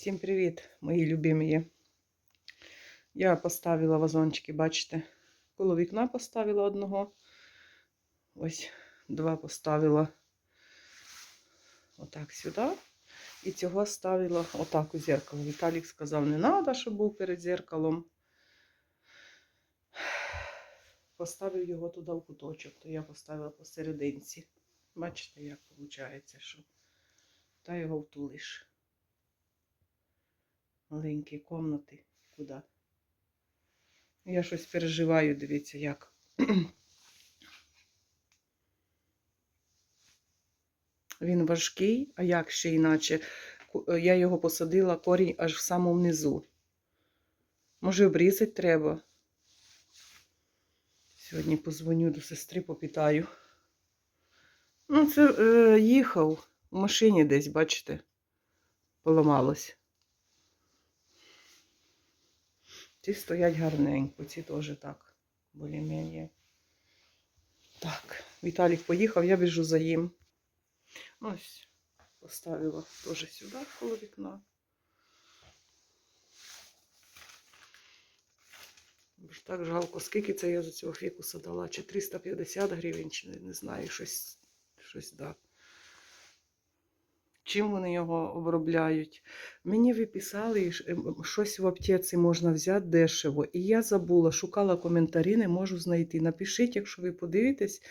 Всім привіт, мої любимі. Я поставила вазончики, бачите, коло вікна поставила одного. Ось два поставила отак сюди. І цього ставила отак у зеркало. Віталік сказав, не треба, щоб був перед зеркалом. Поставив його туди в куточок, то я поставила посерединці. Бачите, як виходить, що та його втулиш маленькі комнати. Куди? Я щось переживаю, дивіться, як. Він важкий, а як ще іначе? Я його посадила корінь аж в самому низу. Може, обрізати треба. Сьогодні позвоню до сестри, попитаю. Ну, це е, їхав в машині десь, бачите, поламалось. Ці стоять гарненько, ці теж так, більш-менш. Так, Віталік поїхав, я біжу за їм. Ось, поставила теж сюди коло вікна. Бо так жалко, скільки це я за цього фікуса дала? Чи 350 гривень, чи не, знаю, щось, щось да. Чим вони його обробляють? Мені виписали, ем, щось в аптеці можна взяти дешево. І я забула, шукала коментарі, не можу знайти. Напишіть, якщо ви подивитесь,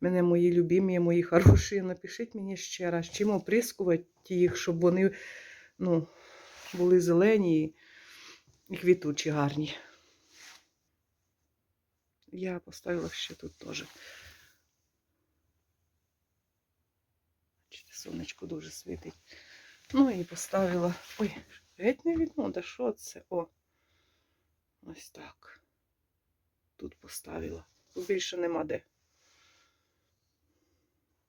мене мої любимі, мої хороші, напишіть мені ще раз, чим оприскувати їх, щоб вони ну, були зелені і квітучі, гарні. Я поставила ще тут теж. Бачите, Сонечко дуже світить. Ну і поставила. Ой, геть не видно, да що це? О. Ось так. Тут поставила. Більше нема де.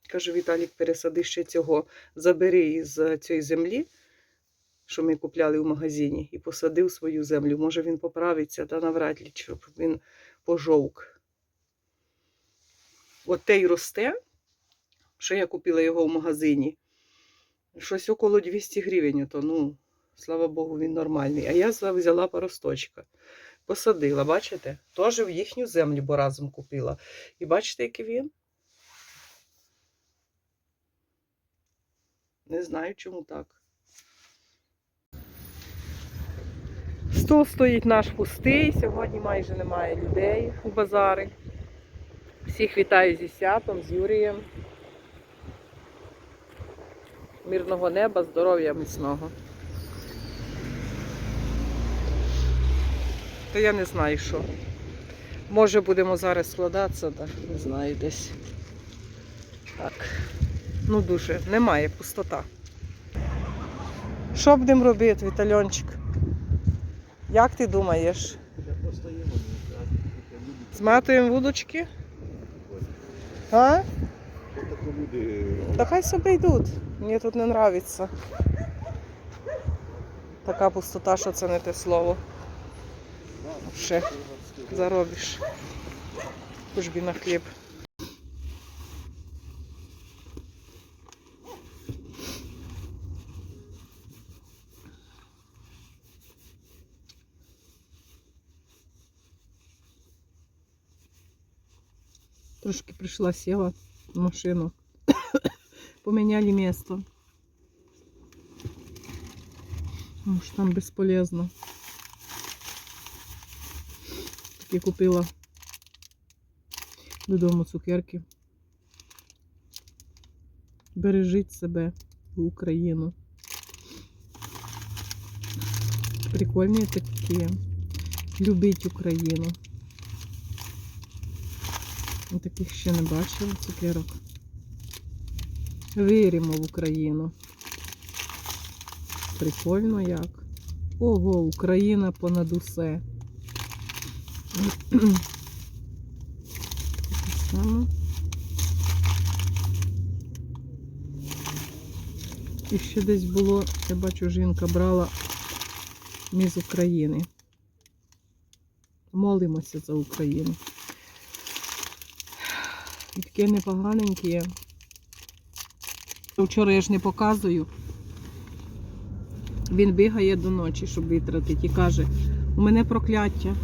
Каже, Віталік, пересади ще цього. Забери із цієї землі, що ми купляли в магазині, і посадив свою землю. Може він поправиться, та навряд ли, щоб він пожовк. От те й росте, що я купила його в магазині. Щось около 200 гривень, то, ну, слава Богу, він нормальний. А я взяла поросточка. Посадила, бачите? Теж в їхню землю, бо разом купила. І бачите, який він? Не знаю, чому так. Стол стоїть наш пустий. Сьогодні майже немає людей у базари. Всіх вітаю зі святом, з Юрієм. Мирного неба, здоров'я міцного. Та я не знаю, що. Може будемо зараз складатися, так, не знаю, десь. Так. Ну дуже, немає, пустота. Що будемо робити, Вітальончик? Як ти думаєш? Зматуємо вудочки? А? Та хай собі йдуть. Мені тут не подобається. Така пустота, що це не те слово. Ще заробиш. Хоч би на хліб. Трошки прийшла сіла машину. Поміняли місто. Тому що там безполезно. Такі купила додому цукерки. Бережіть себе в Україну. Прикольні такі. Любіть Україну. Таких ще не бачила цукерок. Віримо в Україну. Прикольно як. Ого, Україна понад усе. І ще десь було, я бачу, жінка брала між України. Молимося за Україну. І таке непоганеньке. Вчора я ж не показую. Він бігає до ночі, щоб витратити, і каже: у мене прокляття.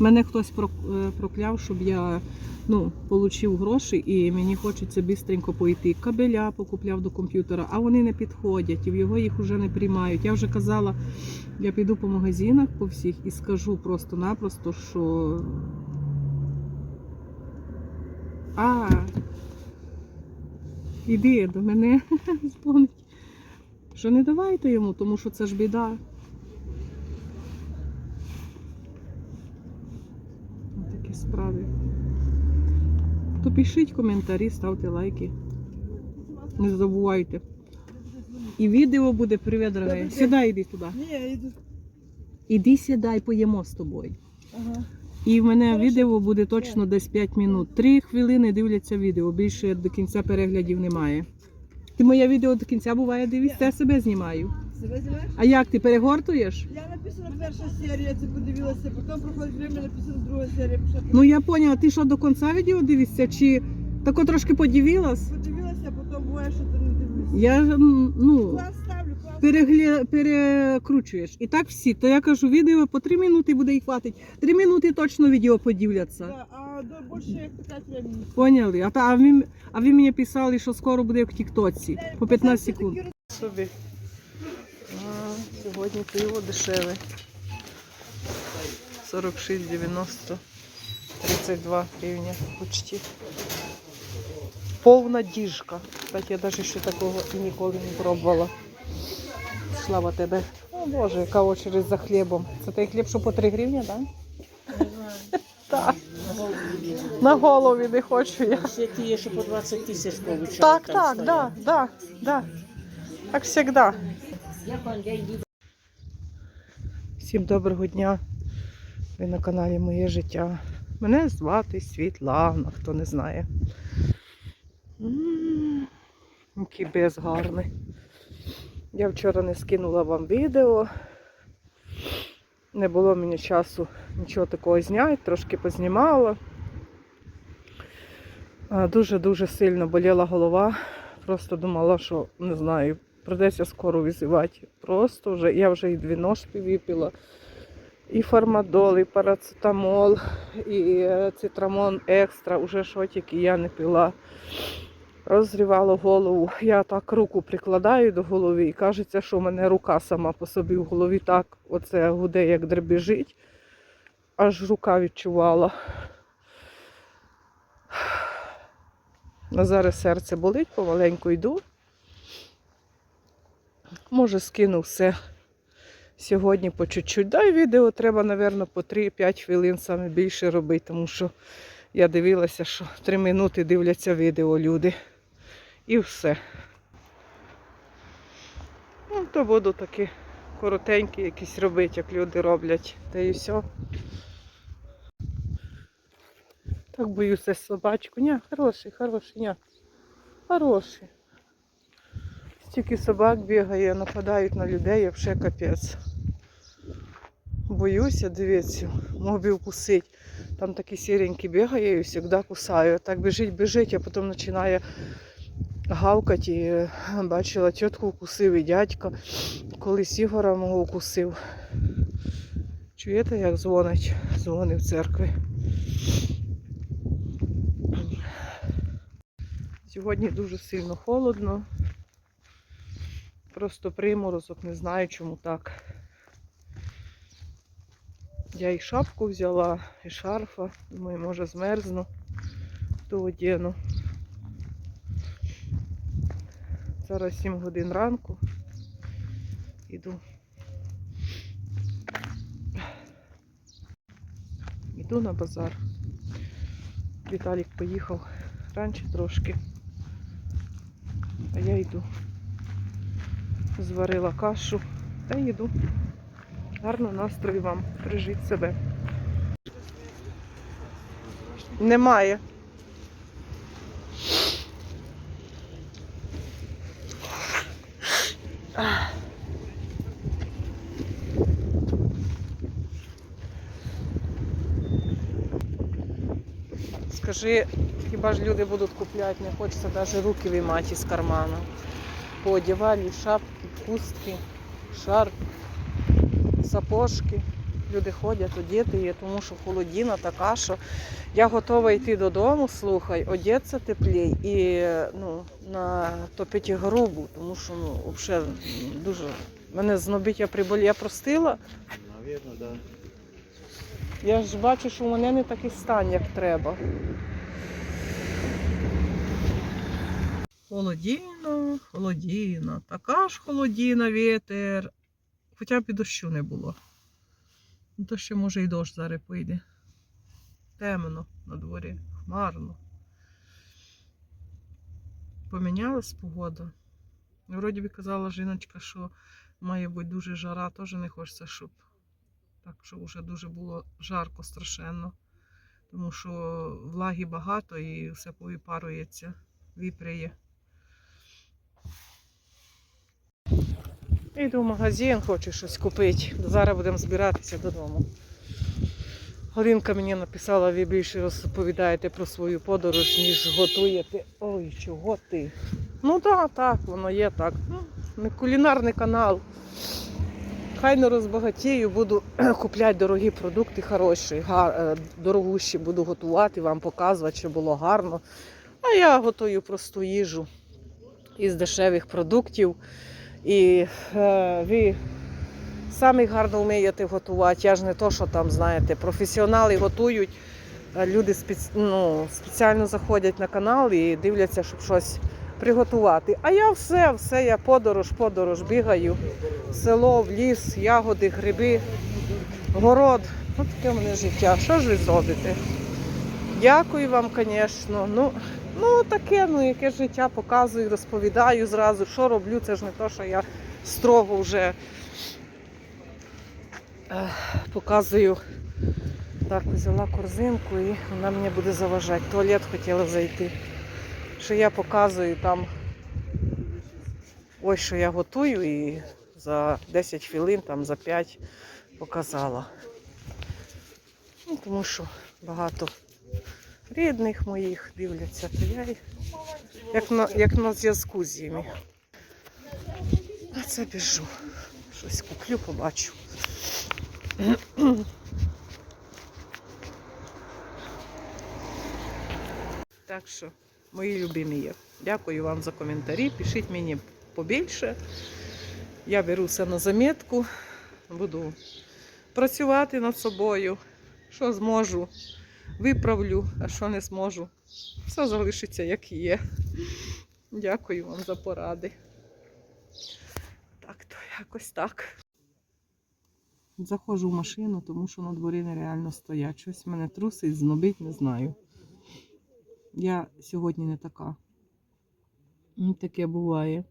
Мене хтось е, прокляв, щоб я ну, отримав гроші, і мені хочеться бистренько пойти. Кабеля покупляв до комп'ютера, а вони не підходять, і в його їх вже не приймають. Я вже казала, я піду по магазинах по всіх і скажу просто-напросто, що. А, іди до мене, дзвонить. Що не давайте йому, тому що це ж біда. Такі справи. То пишіть коментарі, ставте лайки. Не забувайте. І відео буде привіт, дорогая. Сідай, іди туди. Ні, я йду. Іди сідай, поїмо з тобою. Ага. І в мене Хорошо. відео буде точно десь 5 минут. Три хвилини дивляться відео, більше до кінця переглядів немає. Ти моє відео до кінця буває дивишся, я себе знімаю. Себе знімаєш? А як ти перегортуєш? Я написана перша серія, це подивилася, потім проходить время, написана друга серія, пішла Ну я поняла, ти що до кінця відео дивишся, чи тако трошки подивилась? подивилася, а потім буває, що ти не дивишся. Я ну клас. Перегля... перекручуєш. І так всі. То я кажу, відео по 3 минути буде і хватить. 3 минути точно відео подивляться. Да, а до більше як 5 времени. Поняли? А, та, а, ви, а ви мені писали, що скоро буде як в Тіктоці. По 15 секунд. Собі. А, сьогодні пиво дешеве. 46,90. 32 гривня почти. Повна діжка. Кстати, я навіть ще такого і ніколи не пробувала. Слава тебе. О Боже, яка очередь за хлібом. Це той хліб, що по 3 гривні, так? Так. На голові не хочу я. Все ті є, що по 20 тисяч получають. Так, так, да, да, да. Как всегда. Всім доброго дня. Ви на каналі Моє життя. Мене звати Світлана, хто не знає. Який без гарний. Я вчора не скинула вам відео. Не було мені часу нічого такого зняти, трошки познімала. Дуже-дуже сильно боліла голова. Просто думала, що не знаю, придеться скоро визивати. Просто вже я вже і дві ножки випила, і фармадол, і парацетамол, і е, цитрамон екстра, уже що тільки я не пила. Розрівало голову. Я так руку прикладаю до голови і кажеться, що в мене рука сама по собі в голові так оце гуде, як дребіжить. Аж рука відчувала. А зараз серце болить, помаленьку йду. Може, скину все сьогодні по чуть-чуть. Дай відео треба, мабуть, по 3-5 хвилин саме більше робити, тому що я дивилася, що 3 минути дивляться відео люди. І все. Ну, то буду такі коротенькі якісь робити, як люди роблять. Та і все. Так боюся собачку. Ня, хороший, хороший, ня. Хороший. Стільки собак бігає, нападають на людей, я вже капець. Боюся, дивіться, мог би вкусить. Там такий сіренький бігає і завжди кусаю. Так біжить, біжить, а потім починає гавкати. І е, бачила, тітку вкусив і дядька. Колись Ігора мого вкусив. Чуєте, як дзвонить? Дзвонить в церкві. Сьогодні дуже сильно холодно. Просто приморозок, не знаю чому так. Я і шапку взяла, і шарфа. Думаю, може змерзну, то одіну. Зараз 7 годин ранку. Іду. Іду на базар. Віталік поїхав раніше трошки. А я йду. Зварила кашу та їду. Гарного настрою вам. Бережіть себе. Немає. Скажи, хіба ж люди будуть купляти, не хочеться навіть руки виймати з кармана. Поодівали шапки, хустки. шарп, сапожки. Люди ходять, одіти тому що холодіна така, що я готова йти додому, слухай, одеться теплій і ну, натопити грубу, тому що ну, взагалі дуже мене знобить, я приболі, я простила. Навірно, да. Я ж бачу, що у мене не такий стан, як треба. Холодіна, холодіна, така ж холодіна, вітер. Хоча б і дощу не було. Ну, то ще може і дощ зараз пойде. Темно на дворі, хмарно. Помінялась погода. Вроді би казала жіночка, що має бути дуже жара, теж не хочеться, щоб так що вже дуже було жарко страшенно, тому що влаги багато і все повипарується, випряє. Йду в магазин, хочу щось купити. Зараз будемо збиратися додому. Галинка мені написала, ви більше розповідаєте про свою подорож, ніж готуєте. Ой, чого ти? Ну так, так, воно є так. Ну, кулінарний канал. Хай не розбагатію, буду купляти дорогі продукти хороші, гар, е, дорогущі буду готувати, вам показувати, що було гарно. А я готую просту їжу із дешевих продуктів. І е, ви самі гарно вмієте готувати. Я ж не то, що там, знаєте, професіонали готують, люди спец... ну, спеціально заходять на канал і дивляться, щоб щось приготувати. А я все, все, я подорож, подорож бігаю. В село, в ліс, ягоди, гриби, город. Ось таке в мене життя. Що ж ви зробите? Дякую вам, звісно. Ну, ну таке, ну яке життя показую, розповідаю зразу, що роблю. Це ж не те, що я строго вже показую. Так, взяла корзинку і вона мені буде заважати. Туалет хотіла зайти. Що я показую там. Ось що я готую і за 10 хвилин, там за 5 показала. Ну, тому що багато рідних моїх дивляться, то я й- як на, як на зв'язку з ними. А це біжу. Щось куплю, побачу. Так що, мої любимі. Дякую вам за коментарі. Пишіть мені побільше. Я беру все на замітку. Буду працювати над собою. Що зможу, виправлю, а що не зможу. Все залишиться, як є. Дякую вам за поради. Так, то якось так. Заходжу в машину, тому що на дворі нереально стоять. Щось мене трусить, знобить, не знаю. Я сьогодні не така. Таке буває.